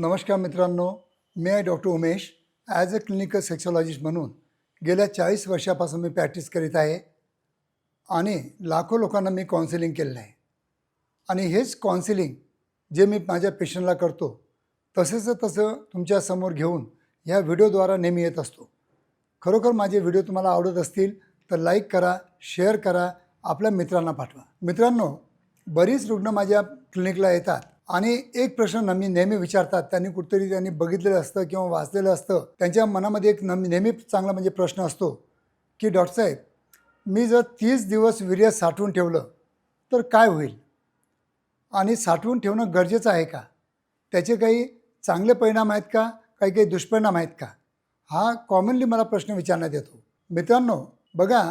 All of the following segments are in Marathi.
नमस्कार मित्रांनो मी आहे doctor Umesh. As a clinical sexologist म्हणून गेल्या चाळीस वर्षापासून मी प्रॅक्टिस करीत आहे आणि लाखो लोकांना मी काउन्सिलिंग केलेलं आहे. आणि हेच काउन्सिलिंग जे मी माझ्या पेशंटला करतो तसेच तसं तुमच्यासमोर घेऊन ह्या व्हिडिओद्वारा नेहमी येत असतो. खरोखर माझे व्हिडिओ तुम्हाला आवडत असतील तर लाईक करा शेअर करा आपल्या मित्रांना पाठवा. मित्रांनो बरीच रुग्ण माझ्या क्लिनिकला येतात. आणि एक प्रश्न नमी नेहमी विचारतात. त्यांनी कुठेतरी त्यांनी बघितलेलं असतं किंवा वाचलेलं असतं. त्यांच्या मनामध्ये एक नमी नेहमी चांगला म्हणजे प्रश्न असतो की डॉक्टर साहेब मी जर तीस दिवस वीर्य साठवून ठेवलं तर काय होईल? आणि साठवून ठेवणं गरजेचं आहे का? त्याचे काही चांगले परिणाम आहेत का? काही काही दुष्परिणाम आहेत का? हा कॉमनली मला प्रश्न विचारण्यात येतो. मित्रांनो बघा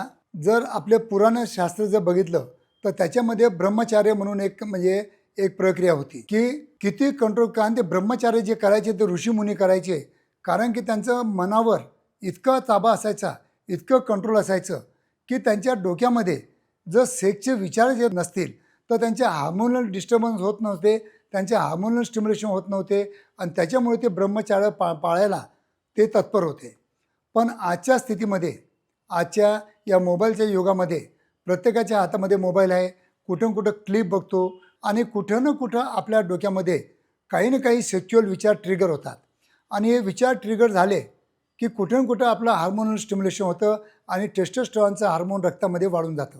जर आपले पुराण शास्त्र जर बघितलं तर त्याच्यामध्ये ब्रह्मचार्य म्हणून एक म्हणजे एक प्रक्रिया होती की किती कंट्रोल कारण ते ब्रह्मचार्य जे करायचे ते ऋषीमुनी करायचे. कारण की त्यांचं मनावर इतका ताबा असायचा इतकं कंट्रोल असायचं की त्यांच्या डोक्यामध्ये जर सेक्सचे विचार जे नसतील तर त्यांचे हार्मोनल डिस्टर्बन्स होत नव्हते त्यांचे हार्मोनल स्टिम्युलेशन होत नव्हते आणि त्याच्यामुळे ते ब्रह्मचार्य पा पाळायला ते तत्पर होते. पण आजच्या स्थितीमध्ये आजच्या या मोबाईलच्या युगामध्ये प्रत्येकाच्या हातामध्ये मोबाईल आहे. कुठं कुठं क्लिप बघतो आणि कुठं ना कुठं आपल्या डोक्यामध्ये काही ना काही सेक्च्युअल विचार ट्रिगर होतात. आणि हे विचार ट्रिगर झाले की कुठं ना कुठं आपलं हार्मोनल स्टिम्युलेशन होतं आणि टेस्टोस्टेरॉनचं हार्मोन रक्तामध्ये वाढून जातं.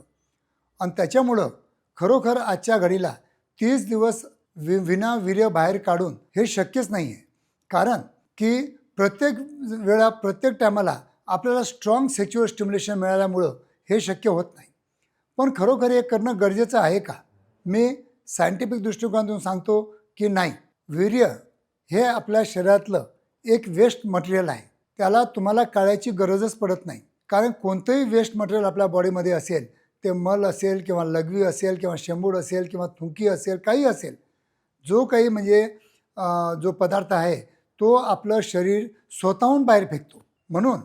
आणि त्याच्यामुळं खरोखर आजच्या घडीला तीस दिवस वि विना वीर्य बाहेर काढून हे शक्यच नाही आहे कारण की प्रत्येक वेळा प्रत्येक टायमाला आपल्याला स्ट्रॉंग सेक्च्युअल स्टिम्युलेशन मिळाल्यामुळं हे शक्य होत नाही. पण खरोखर हे करणं गरजेचं आहे का? मी सायंटिफिक दृष्टिकोनातून सांगतो की नाही. वीर्य हे आपल्या शरीरातलं एक वेस्ट मटेरियल आहे. त्याला तुम्हाला कळायची गरजच पडत नाही. कारण कोणतंही वेस्ट मटेरियल आपल्या बॉडीमध्ये असेल ते मल असेल किंवा लघवी असेल किंवा शेंबूड असेल किंवा थुंकी असेल काही असेल जो काही म्हणजे जो पदार्थ आहे तो आपलं शरीर स्वतःहून बाहेर फेकतो. म्हणून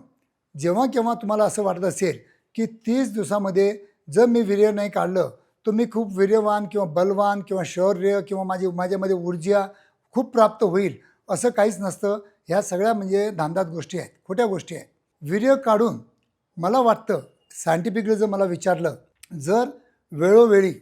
जेव्हा केव्हा तुम्हाला असं वाटत असेल की तीस दिवसामध्ये जर मी वीर्य नाही काढलं तुम्ही खूप वीर्यवान किंवा बलवान किंवा शौर्य किंवा माझी माझ्यामध्ये ऊर्जा खूप प्राप्त होईल असं काहीच नसतं. ह्या सगळ्या म्हणजे धांदात गोष्टी आहेत खोट्या गोष्टी आहेत. वीर्य काढून मला वाटतं सायंटिफिकली जर मला विचारलं जर वेळोवेळी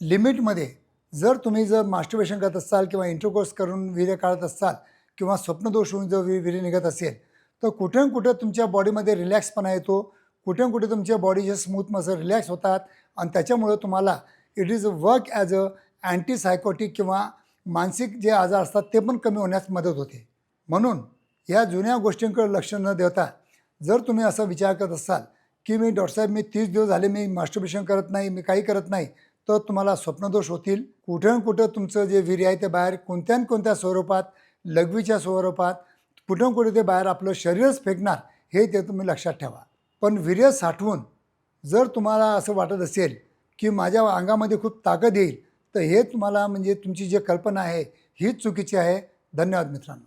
लिमिटमध्ये जर तुम्ही जर मास्टरबेशन करत असाल किंवा इंटरकोर्स करून वीर्य काढत असाल किंवा स्वप्नदोष होऊन जर वीर्य निघत असेल तर कुठे ना कुठं तुमच्या बॉडीमध्ये रिलॅक्सपणा येतो कुठे ना कुठे तुमच्या बॉडीचे स्मूथ मसल रिलॅक्स होतात आणि त्याच्यामुळं तुम्हाला it is a work as a antipsychotic किंवा मानसिक जे आजार असतात ते पण कमी होण्यास मदत होते. म्हणून या जुन्या गोष्टींकडे लक्ष न देता जर तुम्ही असा विचार करत असाल की मी डॉक्टरसाहेब मी तीस दिवस झाले मी मास्टरबेशन करत नाही मी काही करत नाही तर तुम्हाला स्वप्नदोष होतील. कुठे ना कुठं तुमचं जे वीर्य आहे ते बाहेर कोणत्या न कोणत्या स्वरूपात लघवीच्या स्वरूपात कुठं कुठे ते बाहेर आपलं शरीरच फेकणार हे ते तुम्ही लक्षात ठेवा. पण वीर्य साठवून जर तुम्हाला असं वाटत असेल की माझ्या अंगामध्ये खूप ताकद येईल तर हे तुम्हाला म्हणजे तुमची जी कल्पना आहे हीच चुकीची आहे. धन्यवाद मित्रांनो.